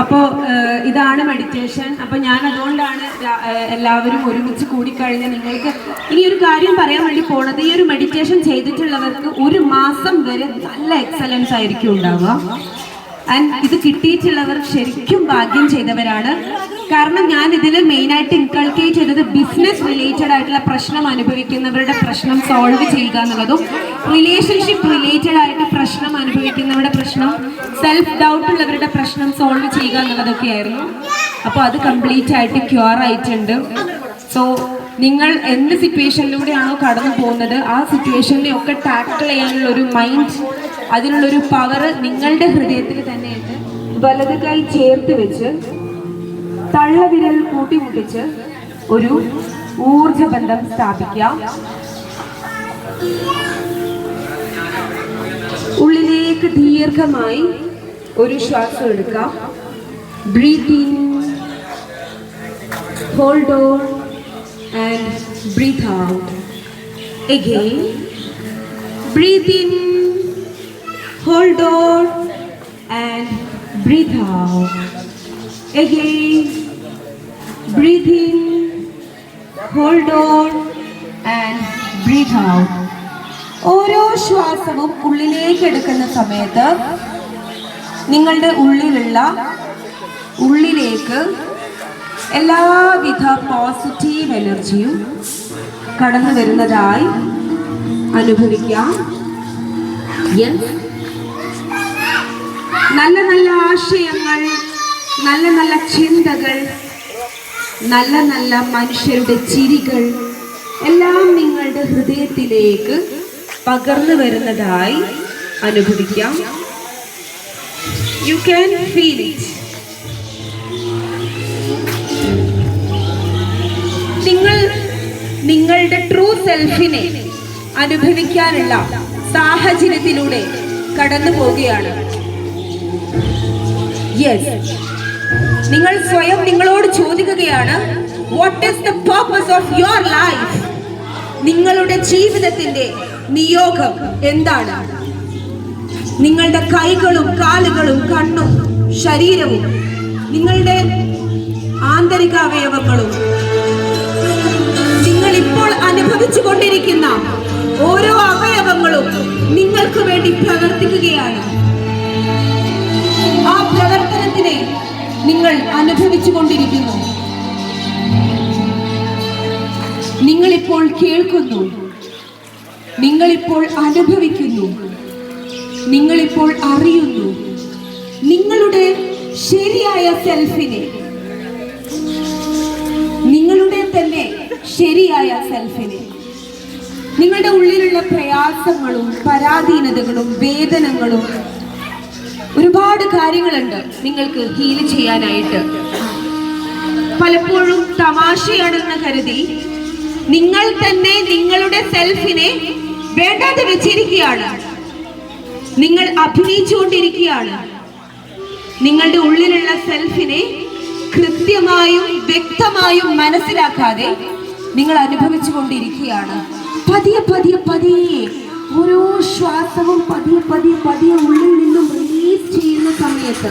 അപ്പോൾ ഇതാണ് മെഡിറ്റേഷൻ അപ്പോൾ ഞാൻ അതുകൊണ്ടാണ് എല്ലാവരും ഒരുമിച്ച് കൂടിക്കഴിഞ്ഞാൽ നിങ്ങൾക്ക് ഇനി ഒരു കാര്യം പറയാൻ വേണ്ടി പോണത്. ഈ ഒരു മെഡിറ്റേഷൻ ചെയ്തിട്ടുള്ളവർക്ക് ഒരു മാസം വരെ നല്ല എക്സലൻസ് ആയിരിക്കും ഉണ്ടാവുക. ആൻഡ് ഇത് കിട്ടിയിട്ടുള്ളവർ ശരിക്കും ഭാഗ്യം ചെയ്തവരാണ്. കാരണം ഞാൻ ഇതിൽ മെയിനായിട്ട് ഇൻകൾക്കേറ്റ് ചെയ്തത് ബിസിനസ് റിലേറ്റഡ് ആയിട്ടുള്ള പ്രശ്നം അനുഭവിക്കുന്നവരുടെ പ്രശ്നം സോൾവ് ചെയ്യുക എന്നുള്ളതും റിലേഷൻഷിപ്പ് റിലേറ്റഡ് ആയിട്ട് പ്രശ്നം അനുഭവിക്കുന്നവരുടെ പ്രശ്നം സെൽഫ് ഡൗട്ട് ഉള്ളവരുടെ പ്രശ്നം സോൾവ് ചെയ്യുക എന്നുള്ളതൊക്കെ ആയിരുന്നു. അപ്പോൾ അത് കംപ്ലീറ്റ് ആയിട്ട് ക്യൂർ ആയിട്ടുണ്ട്. സോ നിങ്ങൾ എന്ത് സിറ്റുവേഷനിലൂടെയാണോ കടന്നു പോകുന്നത് ആ സിറ്റുവേഷനെ ഒക്കെ ടാക്കിൾ ചെയ്യാനുള്ള ഒരു മൈൻഡ് അതിനുള്ളൊരു പവർ നിങ്ങളുടെ ഹൃദയത്തിൽ തന്നെയുണ്ട്. വലത് കൈ ചേർത്ത് വെച്ച് തള്ളവിരൽ കൂട്ടിമുട്ടിച്ച് ഒരു ഊർജ ബന്ധം സ്ഥാപിക്കാം ഉള്ളിലേക്ക് ദീർഘമായി ഒരു ശ്വാസം എടുക്കാം breathing hold on and breathe out again breathing hold on and breathe out again breathe in, hold on and breathe out. ഓരോ ശ്വാസവും ഉള്ളിലേക്ക് എടുക്കുന്ന സമയത്ത് നിങ്ങളുടെ ഉള്ളിലുള്ള ഉള്ളിലേക്ക് എല്ലാവിധ പോസിറ്റീവ് എനർജിയും കടന്നു വരുന്നതായി അനുഭവിക്കാം. നല്ല നല്ല ആശയങ്ങൾ നല്ല നല്ല ചിന്തകൾ നല്ല നല്ല മനുഷ്യരുടെ ചിരികൾ എല്ലാം നിങ്ങളുടെ ഹൃദയത്തിലേക്ക് പകർന്നു വരുന്നതായി അനുഭവിക്കാം. യു ക്യാൻ ഫീൽ ഇറ്റ് നിങ്ങൾ നിങ്ങളുടെ ട്രൂ സെൽഫിനെ അനുഭവിക്കാനുള്ള സാഹചര്യത്തിലൂടെ കടന്നു പോവുകയാണ് യെസ് നിങ്ങൾ സ്വയം നിങ്ങളോട് ചോദിക്കുകയാണ് what is the purpose of your life നിങ്ങളുടെ ജീവിതത്തിന്റെ നിയോഗം എന്താണ്? നിങ്ങളുടെ കൈകളും കാലുകളും കണ്ണും ശരീരവും നിങ്ങളുടെ ആന്തരിക അവയവങ്ങളും നിങ്ങൾ ഇപ്പോൾ അനുഭവിച്ചു കൊണ്ടിരിക്കുന്ന ഓരോ അവയവങ്ങളും നിങ്ങൾക്ക് വേണ്ടി പ്രവർത്തിക്കുകയാണ്. ആ പ്രവർത്തനത്തിനെ നിങ്ങൾ അനുഭവിച്ചു കൊണ്ടിരിക്കുന്നു. നിങ്ങളിപ്പോൾ കേൾക്കുന്നു. നിങ്ങളിപ്പോൾ അനുഭവിക്കുന്നു. നിങ്ങളിപ്പോൾ അറിയുന്നു. നിങ്ങളുടെ ശരിയായ സെൽഫിനെ. നിങ്ങളുടെ തന്നെ ശരിയായ സെൽഫിനെ. നിങ്ങളുടെ ഉള്ളിലുള്ള പ്രയാസങ്ങളും പരാധീനതകളും വേദനകളും ഒരുപാട് കാര്യങ്ങളുണ്ട് നിങ്ങൾക്ക് ഹീൽ ചെയ്യാനായിട്ട്. പലപ്പോഴും തമാശയാണെന്ന് കരുതി നിങ്ങൾ തന്നെ നിങ്ങളുടെ സെൽഫിനെ വേണ്ടാതെ വെച്ചിരിക്കുകയാണ്. നിങ്ങൾ അഭിനയിച്ചുകൊണ്ടിരിക്കുകയാണ്. നിങ്ങളുടെ ഉള്ളിലുള്ള സെൽഫിനെ കൃത്യമായും വ്യക്തമായും മനസ്സിലാക്കാതെ നിങ്ങൾ അനുഭവിച്ചു കൊണ്ടിരിക്കുകയാണ് പതിയെ പതിയെ പതിയെ ഓരോ ശ്വാസവും പതിയെ പതിയെ പതിയെ ഉള്ളിൽ നിന്നും റിലീസ് ചെയ്യുന്ന സമയത്ത്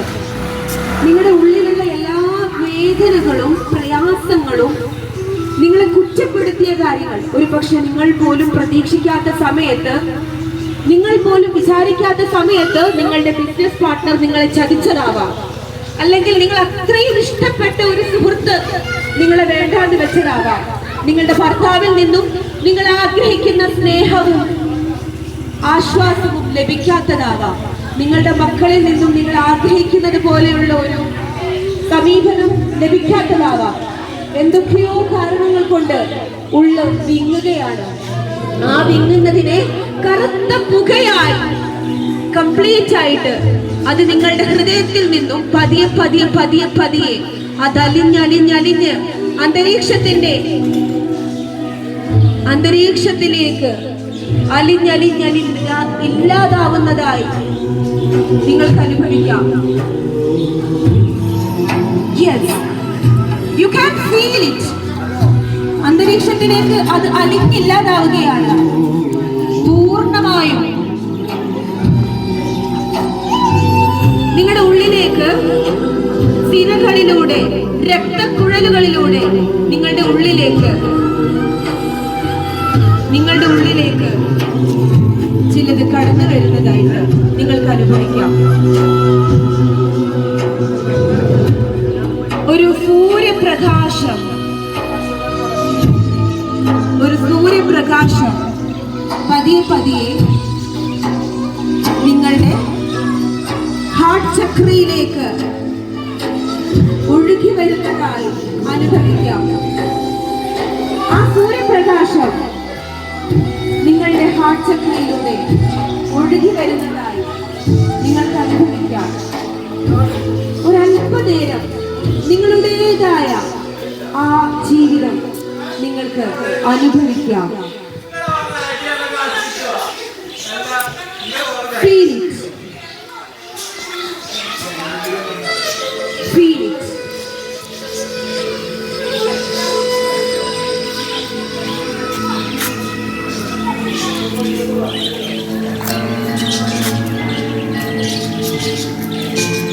നിങ്ങളുടെ ഉള്ളിലുള്ള എല്ലാ വേദനകളും പ്രയാസങ്ങളും നിങ്ങളെ കുറ്റപ്പെടുത്തിയ കാര്യങ്ങൾ ഒരു പക്ഷെ നിങ്ങൾ പോലും പ്രതീക്ഷിക്കാത്ത സമയത്ത് നിങ്ങൾ പോലും വിചാരിക്കാത്ത സമയത്ത് നിങ്ങളുടെ ബിസിനസ് പാർട്ട്ണർ നിങ്ങളെ ചതിച്ചതാവാം. അല്ലെങ്കിൽ നിങ്ങൾ അത്രയും ഇഷ്ടപ്പെട്ട ഒരു സുഹൃത്ത് നിങ്ങളെ വേണ്ടാന്ന് വെച്ചതാവാം. നിങ്ങളുടെ ഭർത്താവിൽ നിന്നും നിങ്ങൾ ആഗ്രഹിക്കുന്ന സ്നേഹവും ആശ്വാസവും ലഭിക്കാത്തതാവാം. നിങ്ങളുടെ മക്കളിൽ നിന്നും നിങ്ങൾ ആഗ്രഹിക്കുന്നത് പോലെയുള്ള ഒരു സമീപനം ലഭിക്കാത്തതാവാം. എന്തൊക്കെയോ കാരണങ്ങൾ കൊണ്ട് ഉള്ള വിങ്ങുകയാണ്. ആ വിങ്ങുന്നതിനെ കറുത്ത പുകയായി കംപ്ലീറ്റ് ആയിട്ട് അത് നിങ്ങളുടെ ഹൃദയത്തിൽ നിന്നും പതിയെ പതിയെ പതിയെ പതിയെ അത് അലിഞ്ഞലിഞ്ഞലിഞ്ഞ് അന്തരീക്ഷത്തിന്റെ അന്തരീക്ഷത്തിലേക്ക് അലിഞ്ഞലിഞ്ഞലിഞ്ഞ ഇല്ലാതാവുന്നതായി നിങ്ങൾക്ക് അനുഭവിക്കാം. യു ക്യാൻ ഫീൽ ഇറ്റ് അന്തരീക്ഷത്തിലേക്ക് അത് അലിഞ്ഞില്ലാതാവുകയാണ്. പൂർണമായും. നിങ്ങളുടെ ഉള്ളിലേക്ക് സിരകളിലൂടെ രക്തക്കുഴലുകളിലൂടെ നിങ്ങളുടെ ഉള്ളിലേക്ക് നിങ്ങളുടെ ഉള്ളിലേക്ക് ചിലത് കടന്നു വരുന്നതായിട്ട് നിങ്ങൾക്ക് അനുഭവിക്കാം. ഒരു സൂര്യപ്രകാശം. ഒരു സൂര്യപ്രകാശം പതിയെ പതിയെ നിങ്ങളുടെ ഹാർട്ട് ചക്രയിലേക്ക് ഒഴുകി വരുന്നതായി അനുഭവിക്കാം. ആ സൂര്യപ്രകാശം നിങ്ങളുടെ ചക്രയിലൂടെ ഒഴുകി വരുന്നതായി നിങ്ങൾക്ക് അനുഭവിക്കാം. ഒരല്പനേരം നിങ്ങളുടേതായ ആ ജീവിതം നിങ്ങൾക്ക് അനുഭവിക്കാം. Feel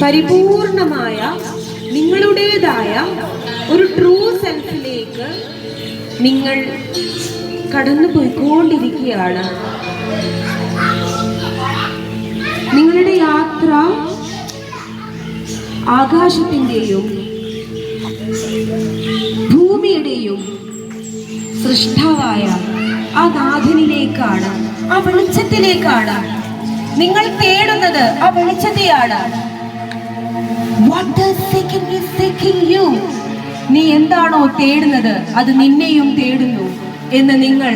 പരിപൂർണമായ നിങ്ങളുടേതായ ഒരു ട്രൂ സെൽഫിലേക്ക് നിങ്ങൾ കടന്നു പോയിക്കൊണ്ടിരിക്കുകയാണ്. നിങ്ങളുടെ യാത്ര ആകാശത്തിന്റെയും ഭൂമിയുടെയും സൃഷ്ടാവായ ആ നാഥനിലേക്കാണ് ആ വെളിച്ചത്തിലേക്കാണ്. നിങ്ങൾ തേടുന്നത് ആ വെളിച്ചത്തെയാണ്. നീ എന്താണോ തേടുന്നത് അത് നിന്നെയും തേടുന്നു എന്ന് നിങ്ങൾ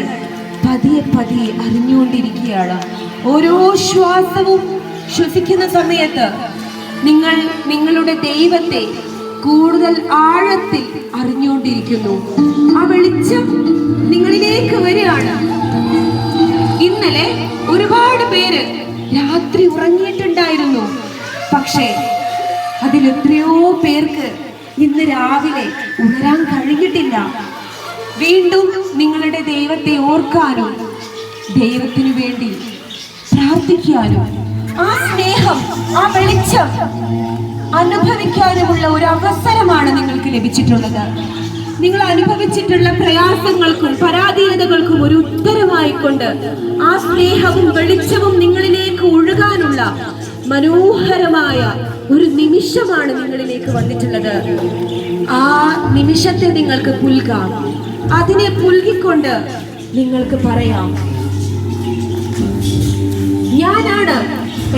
പതിയെ പതിയെ അറിഞ്ഞുകൊണ്ടിരിക്കുകയാണ്. ഓരോ ശ്വാസവും ശ്വസിക്കുന്ന സമയത്ത് നിങ്ങൾ നിങ്ങളുടെ ദൈവത്തെ കൂടുതൽ ആഴത്തിൽ അറിഞ്ഞുകൊണ്ടിരിക്കുന്നു. ആ വെളിച്ചം നിങ്ങളിലേക്ക് അതിലെത്രയോ പേർക്ക് ഇന്ന് രാവിലെ ഉണരാൻ കഴിഞ്ഞിട്ടില്ല. വീണ്ടും നിങ്ങളുടെ ദൈവത്തെ ഓർക്കാനും ദൈവത്തിനു വേണ്ടി പ്രാർത്ഥിക്കാനും ആ സ്നേഹം ആ വെളിച്ചം അനുഭവിക്കാനുമുള്ള ഒരു അവസരമാണ് നിങ്ങൾക്ക് ലഭിച്ചിട്ടുള്ളത്. നിങ്ങൾ അനുഭവിച്ചിട്ടുള്ള പ്രയാസങ്ങൾക്കും പരാധീനതകൾക്കും ഒരു ഉത്തരമായിക്കൊണ്ട് ആ സ്നേഹവും വെളിച്ചവും നിങ്ങളിലേക്ക് ഒഴുകാനുള്ള മനോഹരമായ ഒരു നിമിഷമാണ് നിങ്ങളിലേക്ക് വന്നിട്ടുള്ളത്. ആ നിമിഷത്തെ നിങ്ങൾക്ക് പുൽകാം. അതിനെ പുൽകിക്കൊണ്ട് നിങ്ങൾക്ക് പറയാം. ഞാനാണ്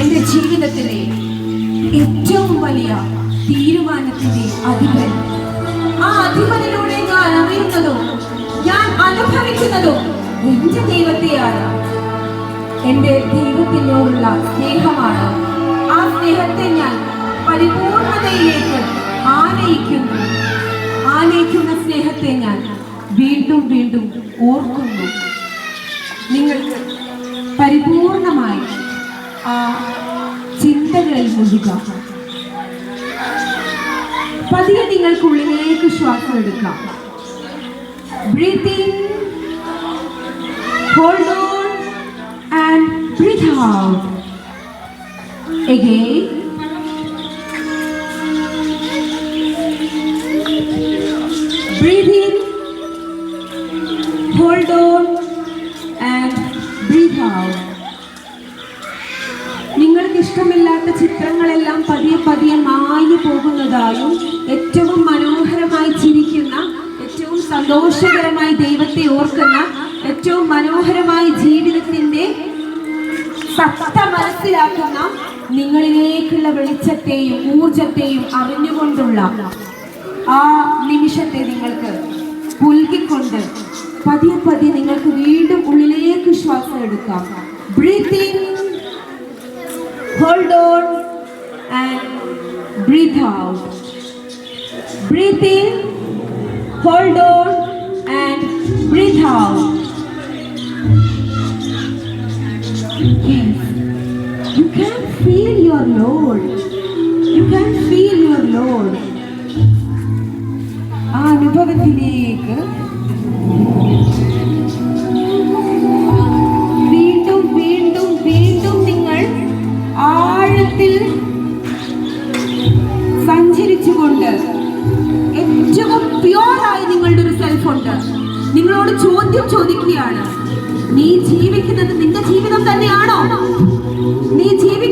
എന്റെ ജീവിതത്തിലെ ഏറ്റവും വലിയ തീരുമാനത്തിന്റെ അധിപൻ. ആ അധിപനിലൂടെ ഞാൻ അറിയുന്നതും ഞാൻ അനുഭവിക്കുന്നതും എന്റെ ദൈവത്തെയാണ്. എന്റെ ദൈവത്തിനോടുള്ള സ്നേഹമാണ്. ആ സ്നേഹത്തെ ഞാൻ പരിപൂർണതയിലേക്ക് ആനയിക്കുന്നു. ആനയിക്കുന്ന സ്നേഹത്തെ ഞാൻ വീണ്ടും വീണ്ടും ഓർക്കുന്നു. നിങ്ങൾക്ക് പരിപൂർണമായി ആ ചിന്തകളിൽ മുഴുക. പതിയെ നിങ്ങൾക്കുള്ളിലേക്ക് ശ്വാസം എടുക്കാം. Breathe in on and breathe out. again. Breathe in. Hold on. And breathe out. നിങ്ങൾക്ക് ഇഷ്ടമില്ലാത്ത ചിത്രങ്ങളെല്ലാം പതിയെ പതിയെ മാഞ്ഞു പോകുന്നതായും ഏറ്റവും മനോഹരമായി ചിരിക്കുന്ന ഏറ്റവും സന്തോഷകരമായി ദൈവത്തെ ഓർക്കുന്ന ഏറ്റവും മനോഹരമായ ജീവിതത്തിന്റെ സത്ത മനസ്സിലാക്കുന്ന നിങ്ങളിലേക്കുള്ള വെളിച്ചത്തെയും ഊർജത്തെയും അറിഞ്ഞുകൊണ്ടുള്ള ആ നിമിഷത്തെ നിങ്ങൾക്ക് പുൽകിക്കൊണ്ട് പതിയെ പതിയെ നിങ്ങൾക്ക് വീണ്ടും ഉള്ളിലേക്ക് ശ്വാസം എടുക്കാം. Breathing hold on and breathe out breathing hold on and breathe out your Lord. You can feel your Lord. ആ അനുഭവത്തിലേക്ക് വീണ്ടും വീണ്ടും വീണ്ടും നിങ്ങൾ ആഴത്തിൽ സഞ്ചരിച്ചുകൊണ്ട് ഏറ്റവും പ്യുവറായി നിങ്ങളുടെ ഒരു സെൽഫുണ്ട് നിങ്ങളോട് ചോദ്യം ചോദിക്കുകയാണ് നീ ജീവിക്കുന്നത് നിന്റെ ജീവിതം തന്നെയാണോ നീ ജീവിക്കുന്നത്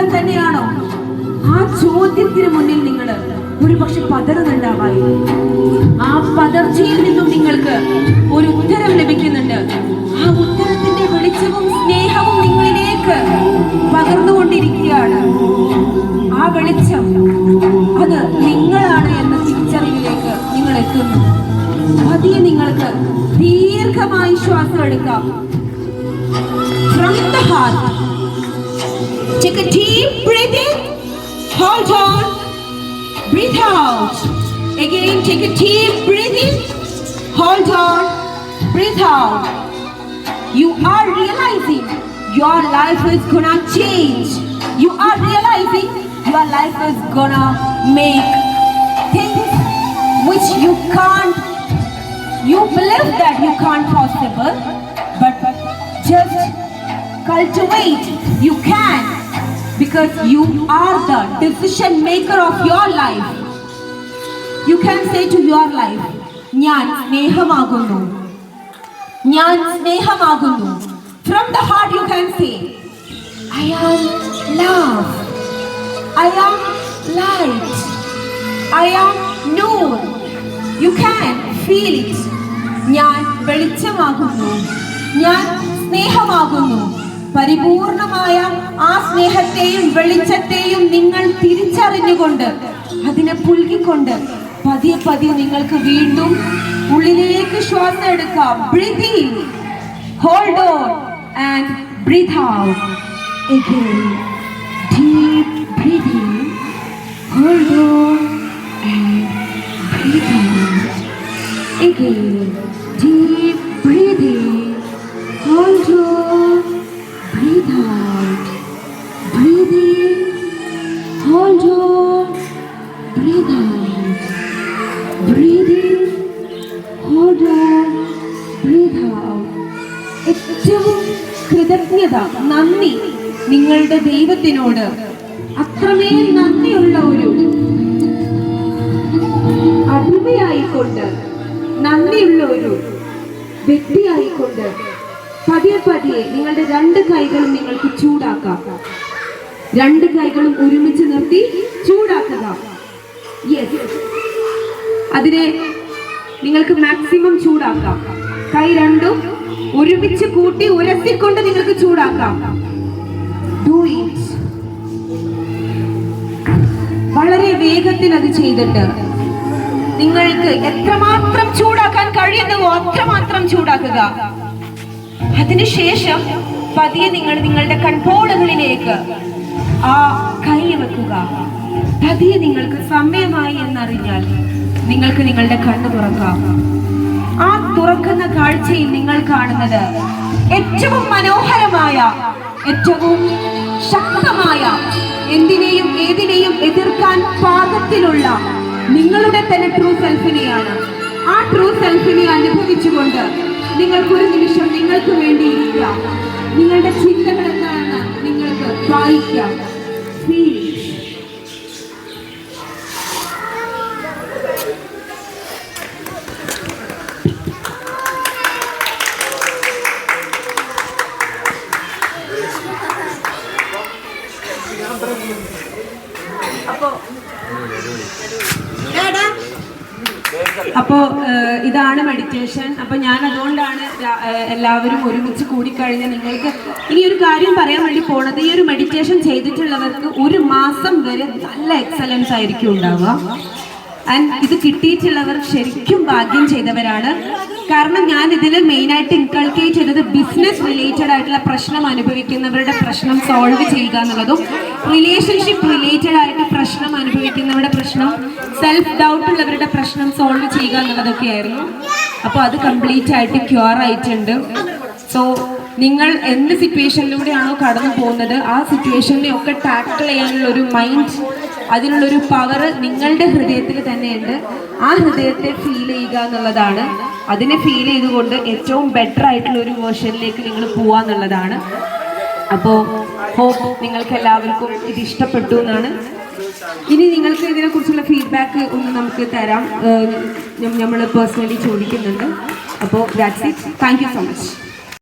ജീവിതം തന്നെയാണോ? ആ ചോദ്യത്തിന് മുന്നിൽ നിങ്ങൾ ഒരു പക്ഷെ പതറുന്നുണ്ടാവായി. ആ പതർച്ചയിൽ നിന്നും നിങ്ങൾക്ക് ഒരു ഉത്തരം ലഭിക്കുന്നുണ്ട്. ആ ഉത്തരത്തിന്റെ വെളിച്ചവും സ്നേഹവും നിങ്ങളിലേക്ക് പകർന്നുകൊണ്ടിരിക്കുകയാണ്. ആ വെളിച്ചം അത് നിങ്ങളാണ് എന്ന തിരിച്ചറിവിലേക്ക് നിങ്ങൾ എത്തുന്നു. പതിയെ നിങ്ങൾക്ക് ദീർഘമായി ശ്വാസം എടുക്കാം. heart. Take a deep breath in. Hold on. Breathe out. Again, take a deep breath in. Hold on. Breathe out. You are realizing your life is gonna change. You are realizing your life is gonna make things which you can't. You believe that you can't possible, but just cultivate. You can because you are the decision maker of your life. You can say to your life, ഞാൻ സ്നേഹമാകുന്നു ഞാൻ സ്നേഹമാകുന്നു from the heart you can say I am love I am light I am noor you can feel it ഞാൻ വെളിച്ചമാകുന്നു ഞാൻ സ്നേഹമാകുന്നു പരിപൂർണമായ ആ സ്നേഹത്തെയും വെളിച്ചത്തെയും നിങ്ങൾ തിരിച്ചറിഞ്ഞുകൊണ്ട് അതിനെ പുൽകിക്കൊണ്ട് പതിയെ പതിയെ നിങ്ങൾക്ക് വീണ്ടും ഉള്ളിലേക്ക് ശ്വാസം എടുക്കാം. Hold on and breathe out deep breathing. Hold again. Deep breathing. Hold on. Breathe out കൃതജ്ഞത നന്ദി നിങ്ങളുടെ ദൈവത്തിനോട് അത്രമേൽ നന്ദിയുള്ള ഒരു അടിമയായിക്കൊണ്ട് നന്ദിയുള്ള ഒരു വ്യക്തിയായിക്കൊണ്ട് പതിയെ പതിയെ നിങ്ങളുടെ രണ്ട് കൈകളും നിങ്ങൾക്ക് ചൂടാക്കാം. രണ്ട് കൈകളും ഒരുമിച്ച് നിർത്തി ചൂടാക്കുക. അതിനെ നിങ്ങൾക്ക് മാക്സിമം ചൂടാക്കാം. കൈ രണ്ടും ഒരുമിച്ച് കൂട്ടി ഉരസിക്കൊണ്ട് നിങ്ങൾക്ക് ചൂടാക്കാം. വളരെ വേഗത്തിൽ അത് ചെയ്തിട്ട് നിങ്ങൾക്ക് എത്രമാത്രം ചൂടാക്കാൻ കഴിയുന്നുവോ അത്രമാത്രം ചൂടാക്കുക. അതിനുശേഷം പതിയെ നിങ്ങൾ നിങ്ങളുടെ കൺപോളകളിലേക്ക് ആ കൈ വെക്കുക. പതിയെ നിങ്ങൾക്ക് സമയമായി എന്നറിഞ്ഞാൽ നിങ്ങൾക്ക് നിങ്ങളുടെ കണ്ണ് തുറക്കാം. ആ തുറക്കുന്ന കാഴ്ചയിൽ നിങ്ങൾ കാണുന്നത് ഏറ്റവും മനോഹരമായ ഏറ്റവും ശക്തമായ എന്തിനേയും ഏതിനെയും എതിർക്കാൻ പാകത്തിലുള്ള നിങ്ങളുടെ തന്നെ ട്രൂ സെൽഫിനെയാണ് ആ ട്രൂ സെൽഫിനെ അനുഭവിച്ചുകൊണ്ട് നിങ്ങൾക്കൊരു നിമിഷം നിങ്ങൾക്ക് വേണ്ടി ഇരിക്കാം നിങ്ങളുടെ ചിന്തകൾ എന്താണെന്ന് നിങ്ങൾക്ക് വായിക്കാം. അപ്പോ ഇതാണ് മെഡിറ്റേഷൻ അപ്പൊ ഞാൻ എല്ലാവരും ഒരുമിച്ച് കൂടിക്കഴിഞ്ഞ് നിങ്ങൾക്ക് ഇനി ഒരു കാര്യം പറയാൻ വേണ്ടി പോണത് ഈ ഒരു മെഡിറ്റേഷൻ ചെയ്തിട്ടുള്ളവർക്ക് ഒരു മാസം വരെ നല്ല എക്സലൻസ് ആയിരിക്കും ഉണ്ടാവുക. ആൻഡ് ഇത് കിട്ടിയിട്ടുള്ളവർ ശരിക്കും ഭാഗ്യം ചെയ്തവരാണ്. കാരണം ഞാൻ ഇതിൽ മെയിനായിട്ട് ഇൻകൾക്കേറ്റ് ചെയ്തത് ബിസിനസ് റിലേറ്റഡ് ആയിട്ടുള്ള പ്രശ്നം അനുഭവിക്കുന്നവരുടെ പ്രശ്നം സോൾവ് ചെയ്യുക എന്നുള്ളതും റിലേഷൻഷിപ്പ് റിലേറ്റഡ് ആയിട്ട് പ്രശ്നം അനുഭവിക്കുന്നവരുടെ പ്രശ്നം സെൽഫ് ഡൗട്ട് ഉള്ളവരുടെ പ്രശ്നം സോൾവ് ചെയ്യുക എന്നുള്ളതൊക്കെ ആയിരുന്നു. അപ്പോൾ അത് കംപ്ലീറ്റ് ആയിട്ട് ക്യൂർ ആയിട്ടുണ്ട്. സോ നിങ്ങൾ എന്ത് സിറ്റുവേഷനിലൂടെയാണോ കടന്നു പോകുന്നത് ആ സിറ്റുവേഷനെ ഒക്കെ ടാക്കിൾ ചെയ്യാനുള്ള ഒരു മൈൻഡ് അതിനുള്ളൊരു പവർ നിങ്ങളുടെ ഹൃദയത്തിൽ തന്നെയുണ്ട്. ആ ഹൃദയത്തെ ഫീൽ ചെയ്യുക എന്നുള്ളതാണ്. അതിനെ ഫീൽ ചെയ്തുകൊണ്ട് ഏറ്റവും ബെറ്റർ ആയിട്ടുള്ള ഒരു വേർഷനിലേക്ക് നിങ്ങൾ പോവാ എന്നുള്ളതാണ്. അപ്പോൾ ഹോപ്പ് നിങ്ങൾക്ക് എല്ലാവർക്കും ഇത് ഇഷ്ടപ്പെട്ടു എന്നാണ്. ഇനി നിങ്ങൾക്ക് ഇതിനെക്കുറിച്ചുള്ള ഫീഡ്ബാക്ക് ഒന്ന് നമുക്ക് തരാം. നമ്മൾ പേഴ്സണലി ചോദിക്കുന്നുണ്ട്. അപ്പോൾ that's it thank you so much